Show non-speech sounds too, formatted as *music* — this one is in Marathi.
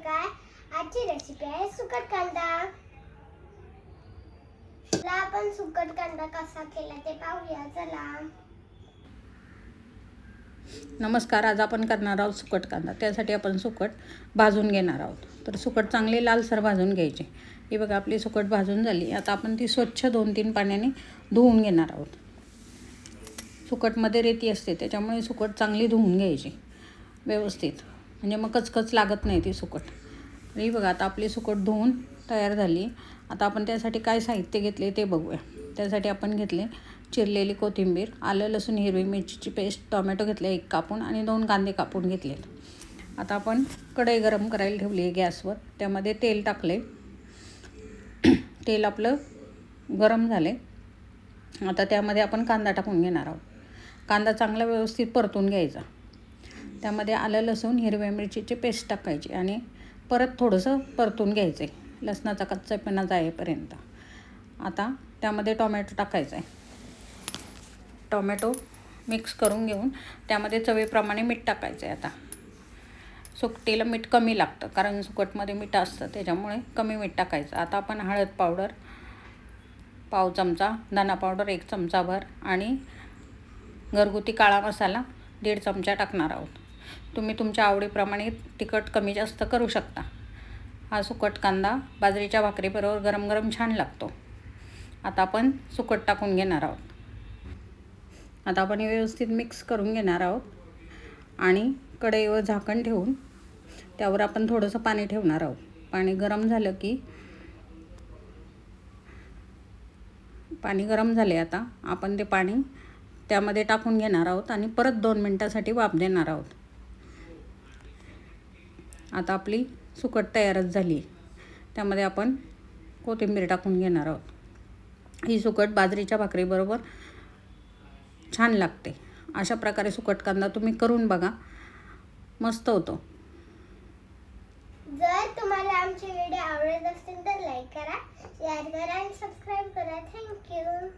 काय? आजची रेसिपी आहे सुकट कांदा. चला आपण सुकट कांदा कसा केला ते पाहूया. चला. नमस्कार आज आपण करणार आहोत सुकट कांदा. त्यासाठी आपण सुकट भाजून घेणार आहोत. तर सुकट चांगले लालसर भाजून घ्यायचे. हे बघा आपली सुकट भाजून झाली. आता आपण ती स्वच्छ दोन तीन पाण्याने धुवून घेणार आहोत. सुकटमध्ये रेती असते त्याच्यामुळे सुकट चांगली धुवून घ्यायची. व्यवस्थित. म्हणजे मग कचकच लागत नाही ती सुकट. तर ही बघा आता आपली सुकट धुवून तयार झाली. आता आपण त्यासाठी काय साहित्य घेतले ते बघूया. त्यासाठी आपण घेतले चिरलेली कोथिंबीर आलं लसूण हिरवी मिरचीची पेस्ट टोमॅटो घेतले एक कापून आणि दोन कांदे कापून घेतले. आता आपण कढई गरम करायला ठेवली आहे गॅसवर. त्यामध्ये तेल टाकले. *clears throat* तेल आपलं गरम झाले. आता त्यामध्ये आपण कांदा टाकून घेणार आहोत. कांदा चांगला व्यवस्थित परतून घ्यायचा. त्यामध्ये आलं लसूण हिरव्या मिरचीची पेस्ट टाकायची आणि परत थोडंसं परतून घ्यायचं आहे लसणाचा कच्चापणा जाईपर्यंत. आता त्यामध्ये टोमॅटो टाकायचा आहे टोमॅटो मिक्स करून घेऊन त्यामध्ये चवीप्रमाणे मीठ टाकायचं आहे आता. सुकटीला मीठ कमी लागतं कारण सुकटमध्ये मीठ असतं त्याच्यामुळे कमी मीठ टाकायचं. आता आपण हळद पावडर पाव चमचा धना पावडर एक चमचाभर आणि घरगुती काळा मसाला दीड चमचा टाकणार आहोत. तुम्ही तुमच्या आवडीप्रमाणे तिखट कमी जास्त करू शकता. हा सुकट कांदा बाजरीच्या भाकरीबरोबर गरम गरम छान लागतो. आता आपण सुकट टाकून घेणार आहोत. आता आपण हे व्यवस्थित मिक्स करून घेणार आहोत. आणि कढईवर झाकण ठेवून त्यावर आपण थोडंसं पाणी ठेवणार आहोत. पाणी गरम झालं की पाणी गरम झाले आता. आपण ते पाणी त्यामध्ये टाकून घेणार आहोत आणि परत दोन मिनटासाठी वाफ देणार आहोत. आता आपली सुकट तयारच झाली आहे. त्यामध्ये आपण कोथिंबीर टाकून घेणार आहोत. ही सुकट बाजरीच्या भाकरीबरोबर छान लागते. अशा प्रकारे सुकट कांदा तुम्ही करून बघा. मस्त होतो. जर तुम्हाला आमचे व्हिडिओ आवडत असतील तर लाईक करा शेअर करा आणि सबस्क्राईब करा. थँक्यू